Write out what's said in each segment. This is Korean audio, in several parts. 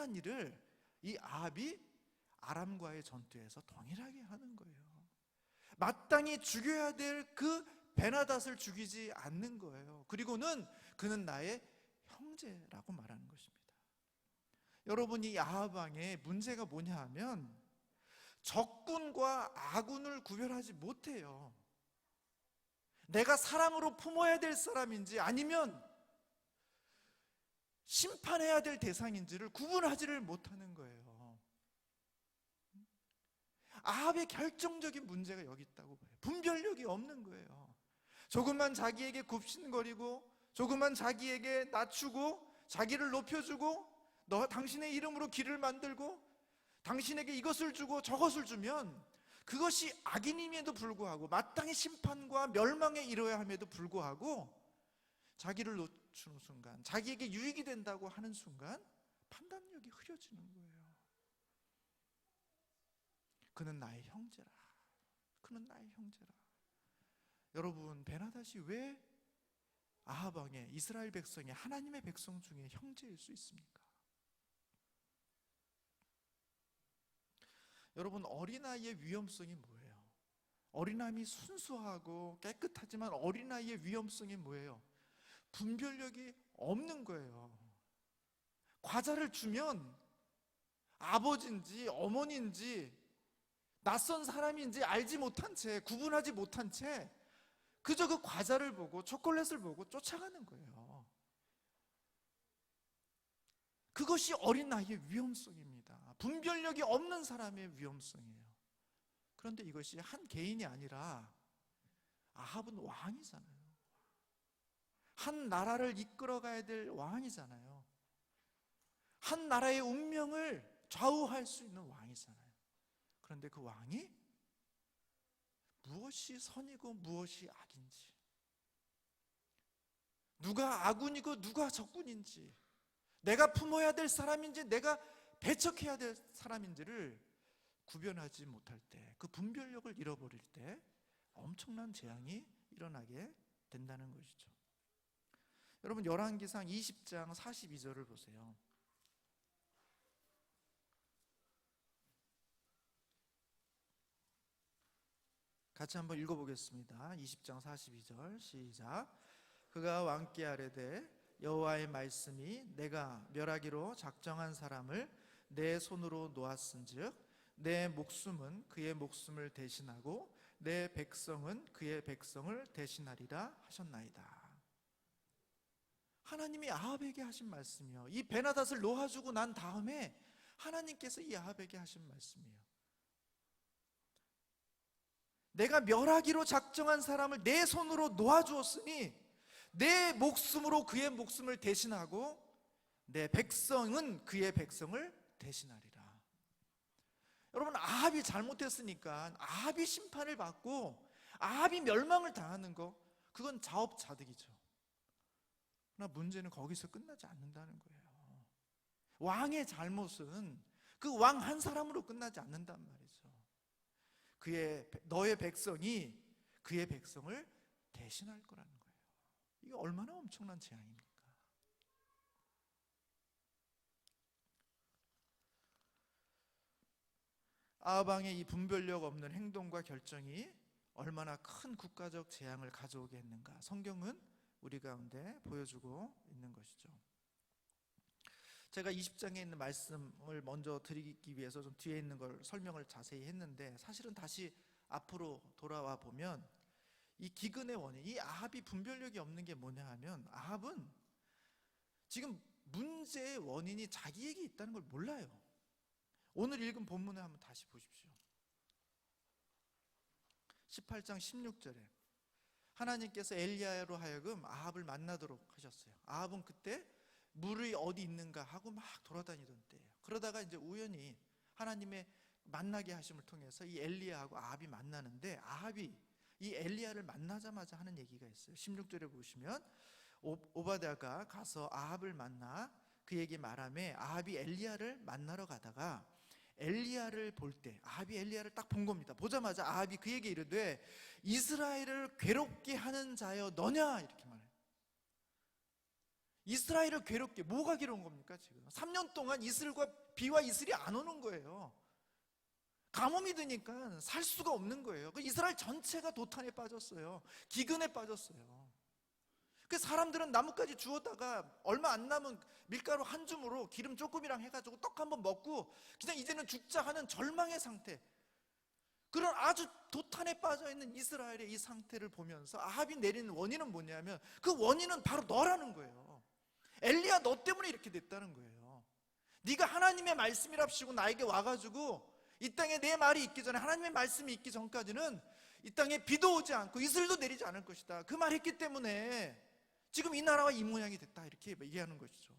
동일한 일을 이 아합이 아람과의 전투에서 동일하게 하는 거예요. 마땅히 죽여야 될 그 베나닷을 죽이지 않는 거예요. 그리고는 그는 나의 형제라고 말하는 것입니다. 여러분 이 아합 왕의 문제가 뭐냐 하면 적군과 아군을 구별하지 못해요. 내가 사랑으로 품어야 될 사람인지 아니면 심판해야 될 대상인지를 구분하지를 못하는 거예요. 아합의 결정적인 문제가 여기 있다고 봐요. 분별력이 없는 거예요. 조금만 자기에게 굽신거리고 조금만 자기에게 낮추고 자기를 높여주고 너 당신의 이름으로 길을 만들고 당신에게 이것을 주고 저것을 주면 그것이 악인임에도 불구하고 마땅히 심판과 멸망에 이르어야 함에도 불구하고 자기를 놓치는 순간 자기에게 유익이 된다고 하는 순간 판단력이 흐려지는 거예요. 그는 나의 형제라. 그는 나의 형제라. 여러분 베나닷이 왜 아합 왕의 이스라엘 백성이 하나님의 백성 중에 형제일 수 있습니까? 여러분 어린아이의 위험성이 뭐예요? 어린아이이 순수하고 깨끗하지만 어린아이의 위험성이 뭐예요? 분별력이 없는 거예요. 과자를 주면 아버지인지 어머니인지 낯선 사람인지 알지 못한 채 구분하지 못한 채 그저 그 과자를 보고 초콜릿을 보고 쫓아가는 거예요. 그것이 어린아이의 위험성입니다. 분별력이 없는 사람의 위험성이에요. 그런데 이것이 한 개인이 아니라 아합은 왕이잖아요. 한 나라를 이끌어가야 될 왕이잖아요. 한 나라의 운명을 좌우할 수 있는 왕이잖아요. 그런데 그 왕이 무엇이 선이고 무엇이 악인지, 누가 아군이고 누가 적군인지, 내가 품어야 될 사람인지 내가 배척해야 될 사람인지를 구별하지 못할 때, 그 분별력을 잃어버릴 때 엄청난 재앙이 일어나게 된다는 것이죠. 여러분 열왕기상 20장 42절을 보세요. 같이 한번 읽어보겠습니다. 20장 42절 시작. 그가 왕께 아뢰되 여호와의 말씀이 내가 멸하기로 작정한 사람을 내 손으로 놓았은즉 내 목숨은 그의 목숨을 대신하고 내 백성은 그의 백성을 대신하리라 하셨나이다. 하나님이 아합에게 하신 말씀이요. 이 베나닷을 놓아주고 난 다음에 하나님께서 이 아합에게 하신 말씀이에요. 내가 멸하기로 작정한 사람을 내 손으로 놓아주었으니 내 목숨으로 그의 목숨을 대신하고 내 백성은 그의 백성을 대신하리라. 여러분 아합이 잘못했으니까 아합이 심판을 받고 아합이 멸망을 당하는 거 그건 자업자득이죠. 그러나 문제는 거기서 끝나지 않는다는 거예요. 왕의 잘못은 그 왕 한 사람으로 끝나지 않는단 말이죠. 그의 너의 백성이 그의 백성을 대신할 거라는 거예요. 이게 얼마나 엄청난 재앙입니까? 아방의 이 분별력 없는 행동과 결정이 얼마나 큰 국가적 재앙을 가져오게 했는가? 성경은 우리 가운데 보여주고 있는 것이죠. 제가 20장에 있는 말씀을 먼저 드리기 위해서 좀 뒤에 있는 걸 설명을 자세히 했는데 사실은 다시 앞으로 돌아와 보면 이 기근의 원인, 이 아합이 분별력이 없는 게 뭐냐 하면 아합은 지금 문제의 원인이 자기에게 있다는 걸 몰라요. 오늘 읽은 본문을 한번 다시 보십시오. 18장 16절에 하나님께서 엘리야로 하여금 아합을 만나도록 하셨어요. 아합은 그때 물이 어디 있는가 하고 막 돌아다니던 때예요. 그러다가 이제 우연히 하나님의 만나게 하심을 통해서 이 엘리야하고 아합이 만나는데 아합이 이 엘리야를 만나자마자 하는 얘기가 있어요. 16절에 보시면 오바다가 가서 아합을 만나 그에게 말하며 아합이 엘리야를 만나러 가다가 엘리야를 볼 때 아합이 엘리야를 딱 본 겁니다. 보자마자 아합이 그에게 이르되 이스라엘을 괴롭게 하는 자여 너냐 이렇게 말해요. 이스라엘을 괴롭게 뭐가 괴로운 겁니까 지금? 3년 동안 이슬과 비와 이슬이 안 오는 거예요. 가뭄이 드니까 살 수가 없는 거예요. 그 이스라엘 전체가 도탄에 빠졌어요. 기근에 빠졌어요. 그 사람들은 나뭇가지 주웠다가 얼마 안 남은 밀가루 한 줌으로 기름 조금이랑 해가지고 떡 한 번 먹고 그냥 이제는 죽자 하는 절망의 상태. 그런 아주 도탄에 빠져 있는 이스라엘의 이 상태를 보면서 아합이 내리는 원인은 뭐냐면 그 원인은 바로 너라는 거예요. 엘리야 너 때문에 이렇게 됐다는 거예요. 네가 하나님의 말씀이랍시고 나에게 와가지고 이 땅에 내 말이 있기 전에 하나님의 말씀이 있기 전까지는 이 땅에 비도 오지 않고 이슬도 내리지 않을 것이다. 그 말했기 때문에 지금 이 나라가 이 모양이 됐다 이렇게 얘기하는 것이죠.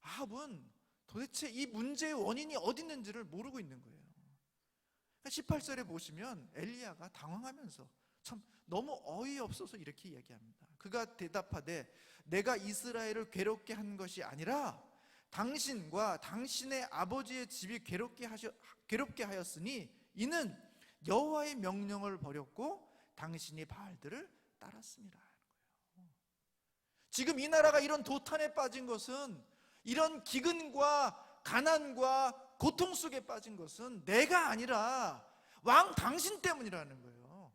아합은 도대체 이 문제의 원인이 어디 있는지를 모르고 있는 거예요. 18절에 보시면 엘리야가 당황하면서 참 너무 어이없어서 이렇게 얘기합니다. 그가 대답하되 내가 이스라엘을 괴롭게 한 것이 아니라 당신과 당신의 아버지의 집이 괴롭게 하셔 괴롭게 하였으니 이는 여호와의 명령을 버렸고 당신이 바알들을 따랐습니다. 지금 이 나라가 이런 도탄에 빠진 것은 이런 기근과 가난과 고통 속에 빠진 것은 내가 아니라 왕 당신 때문이라는 거예요.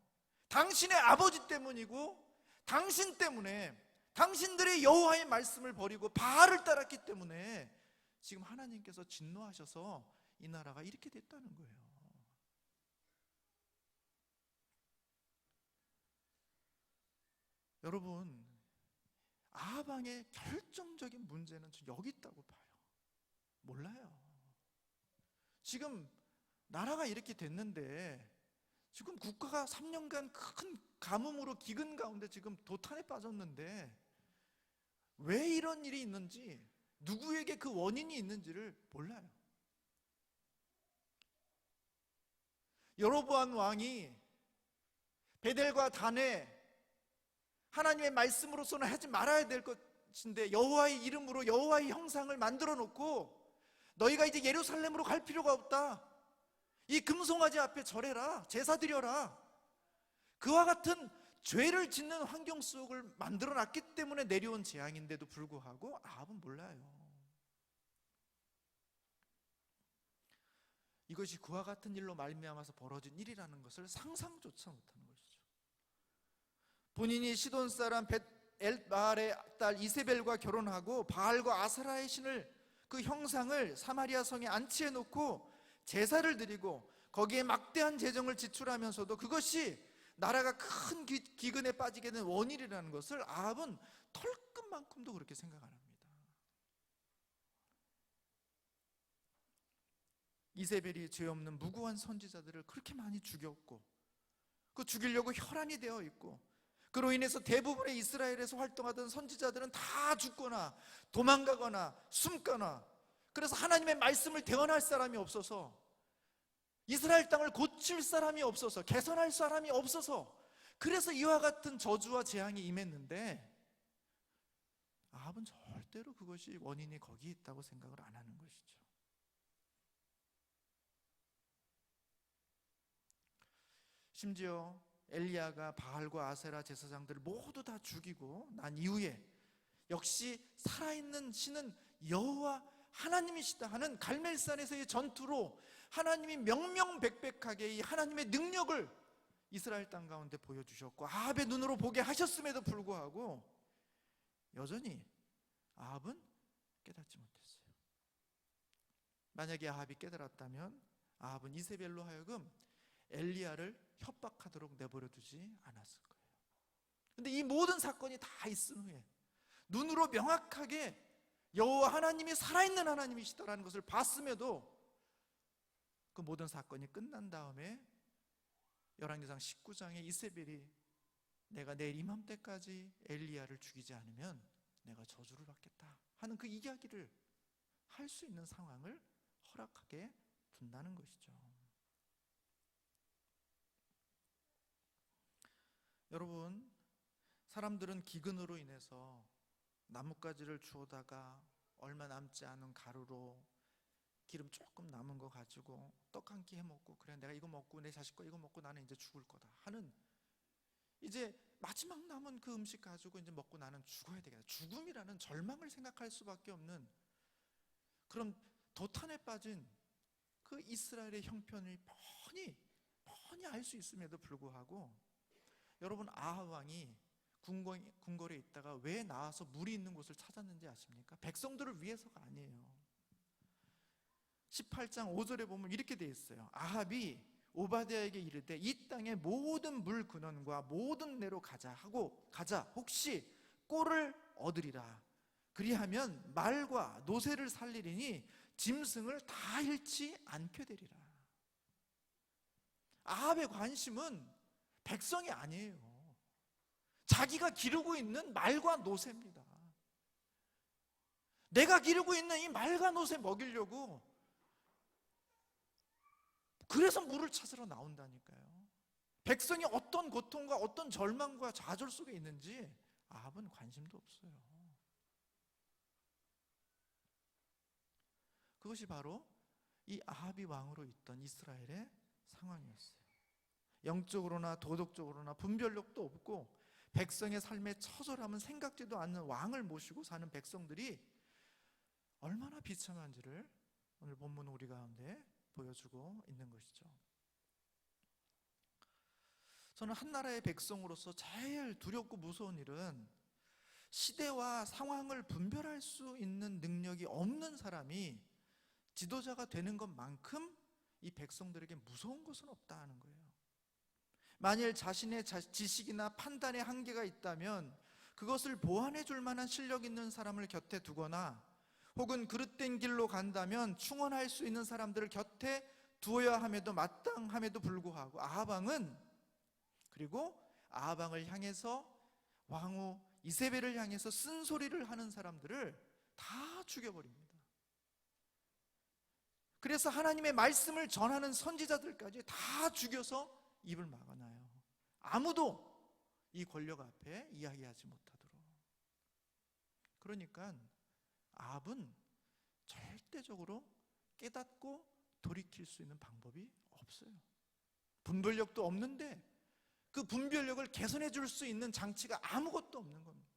당신의 아버지 때문이고 당신 때문에 당신들의 여호와의 말씀을 버리고 바알을 따랐기 때문에 지금 하나님께서 진노하셔서 이 나라가 이렇게 됐다는 거예요. 여러분, 아방의 결정적인 문제는 저 여기 있다고 봐요. 몰라요. 지금 나라가 이렇게 됐는데 지금 국가가 3년간 큰 가뭄으로 기근 가운데 지금 도탄에 빠졌는데 왜 이런 일이 있는지 누구에게 그 원인이 있는지를 몰라요. 여로보암 왕이 베델과 단에 하나님의 말씀으로서는 하지 말아야 될 것인데 여호와의 이름으로 여호와의 형상을 만들어 놓고 너희가 이제 예루살렘으로 갈 필요가 없다. 이 금송아지 앞에 절해라. 제사 드려라. 그와 같은 죄를 짓는 환경 속을 만들어 놨기 때문에 내려온 재앙인데도 불구하고 아합은 몰라요. 이것이 그와 같은 일로 말미암아서 벌어진 일이라는 것을 상상조차 못하는. 본인이 시돈 사람 벳엘 바알의 딸 이세벨과 결혼하고 바알과 아사라의 신을 그 형상을 사마리아 성에 안치해 놓고 제사를 드리고 거기에 막대한 재정을 지출하면서도 그것이 나라가 큰 기- 기근에 빠지게 된 원인이라는 것을 아합은 털끝만큼도 그렇게 생각 안 합니다. 이세벨이 죄 없는 무고한 선지자들을 그렇게 많이 죽였고 그 죽이려고 혈안이 되어 있고 그로 인해서 대부분의 이스라엘에서 활동하던 선지자들은 다 죽거나 도망가거나 숨거나 그래서 하나님의 말씀을 대언할 사람이 없어서 이스라엘 땅을 고칠 사람이 없어서 개선할 사람이 없어서 그래서 이와 같은 저주와 재앙이 임했는데 아합은 절대로 그것이 원인이 거기 있다고 생각을 안 하는 것이죠. 심지어 엘리야가 바알과 아세라 제사장들을 모두 다 죽이고 난 이후에 역시 살아있는 신은 여호와 하나님이시다 하는 갈멜산에서의 전투로 하나님이 명명백백하게 이 하나님의 능력을 이스라엘 땅 가운데 보여주셨고 아합의 눈으로 보게 하셨음에도 불구하고 여전히 아합은 깨닫지 못했어요. 만약에 아합이 깨달았다면 아합은 이세벨로 하여금 엘리야를 협박하도록 내버려 두지 않았을 거예요. 근데 이 모든 사건이 다 있은 후에 눈으로 명확하게 여호와 하나님이 살아있는 하나님이시다라는 것을 봤음에도 그 모든 사건이 끝난 다음에 열왕기상 19장에 이세벨이 내가 내일 이맘때까지 엘리야를 죽이지 않으면 내가 저주를 받겠다 하는 그 이야기를 할 수 있는 상황을 허락하게 둔다는 것이죠. 여러분, 사람들은 기근으로 인해서 나뭇가지를 주워다가 얼마 남지 않은 가루로 기름 조금 남은 거 가지고 떡 한 끼 해 먹고 그래 내가 이거 먹고 내 자식 거 이거 먹고 나는 이제 죽을 거다 하는 이제 마지막 남은 그 음식 가지고 이제 먹고 나는 죽어야 되겠다. 죽음이라는 절망을 생각할 수밖에 없는 그런 도탄에 빠진 그 이스라엘의 형편을 뻔히 뻔히 알 수 있음에도 불구하고 여러분 아하 왕이 궁궐, 궁궐에 있다가 왜 나와서 물이 있는 곳을 찾았는지 아십니까? 백성들을 위해서가 아니에요. 18장 5절에 보면 이렇게 돼 있어요. 아합이 오바댜에게 이르되 이 땅의 모든 물 근원과 모든 내로 가자 하고 가자 혹시 꼴을 얻으리라. 그리하면 말과 노새를 살리리니 짐승을 다 잃지 않게 되리라. 아합의 관심은 백성이 아니에요. 자기가 기르고 있는 말과 노새입니다. 내가 기르고 있는 이 말과 노새 먹이려고 그래서 물을 찾으러 나온다니까요. 백성이 어떤 고통과 어떤 절망과 좌절 속에 있는지 아합은 관심도 없어요. 그것이 바로 이 아합이 왕으로 있던 이스라엘의 상황이었어요. 영적으로나 도덕적으로나 분별력도 없고 백성의 삶의 처절함은 생각지도 않는 왕을 모시고 사는 백성들이 얼마나 비참한지를 오늘 본문 우리 가운데 보여주고 있는 것이죠. 저는 한 나라의 백성으로서 제일 두렵고 무서운 일은 시대와 상황을 분별할 수 있는 능력이 없는 사람이 지도자가 되는 것만큼 이 백성들에게 무서운 것은 없다 하는 거예요. 만일 자신의 자- 지식이나 판단의 한계가 있다면 그것을 보완해 줄 만한 실력 있는 사람을 곁에 두거나 혹은 그릇된 길로 간다면 충원할 수 있는 사람들을 곁에 두어야 함에도 마땅함에도 불구하고 아하방은 그리고 아하방을 향해서 왕후 이세벨을 향해서 쓴소리를 하는 사람들을 다 죽여버립니다. 그래서 하나님의 말씀을 전하는 선지자들까지 다 죽여서 입을 막아놔요. 아무도 이 권력 앞에 이야기하지 못하도록. 그러니까 아합은 절대적으로 깨닫고 돌이킬 수 있는 방법이 없어요. 분별력도 없는데 그 분별력을 개선해 줄 수 있는 장치가 아무것도 없는 겁니다.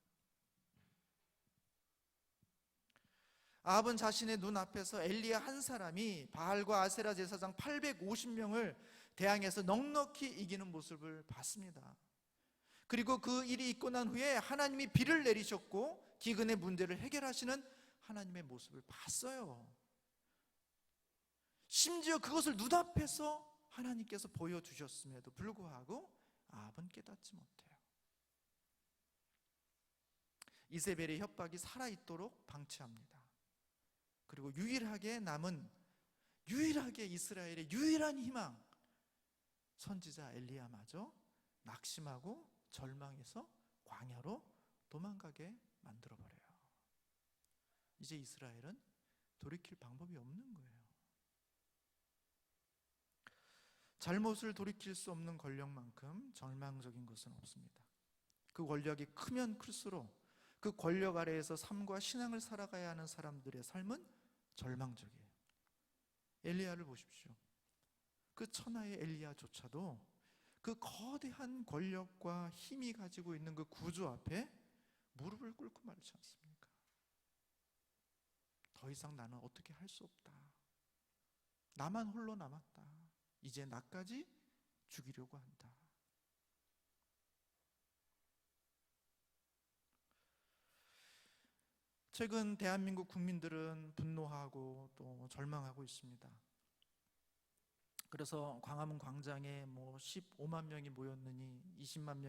아합은 자신의 눈앞에서 엘리야 한 사람이 바알과 아세라 제사장 850명을 대항해서 넉넉히 이기는 모습을 봤습니다. 그리고 그 일이 있고 난 후에 하나님이 비를 내리셨고 기근의 문제를 해결하시는 하나님의 모습을 봤어요. 심지어 그것을 눈앞에서 하나님께서 보여주셨음에도 불구하고 아합은 깨닫지 못해요. 이세벨의 협박이 살아있도록 방치합니다. 그리고 유일하게 남은 유일하게 이스라엘의 유일한 희망 선지자 엘리야마저 낙심하고 절망해서 광야로 도망가게 만들어 버려요. 이제 이스라엘은 돌이킬 방법이 없는 거예요. 잘못을 돌이킬 수 없는 권력만큼 절망적인 것은 없습니다. 그 권력이 크면 클수록 그 권력 아래에서 삶과 신앙을 살아가야 하는 사람들의 삶은 절망적이에요. 엘리야를 보십시오. 그 천하의 엘리야조차도 그 거대한 권력과 힘이 가지고 있는 그 구조 앞에 무릎을 꿇고 말지 않습니까? 더 이상 나는 어떻게 할 수 없다. 나만 홀로 남았다. 이제 나까지 죽이려고 한다. 최근 대한민국 국민들은 분노하고 또 절망하고 있습니다. 그래서 광화문 광장에 뭐 15만 명이 모였느니 20만 명이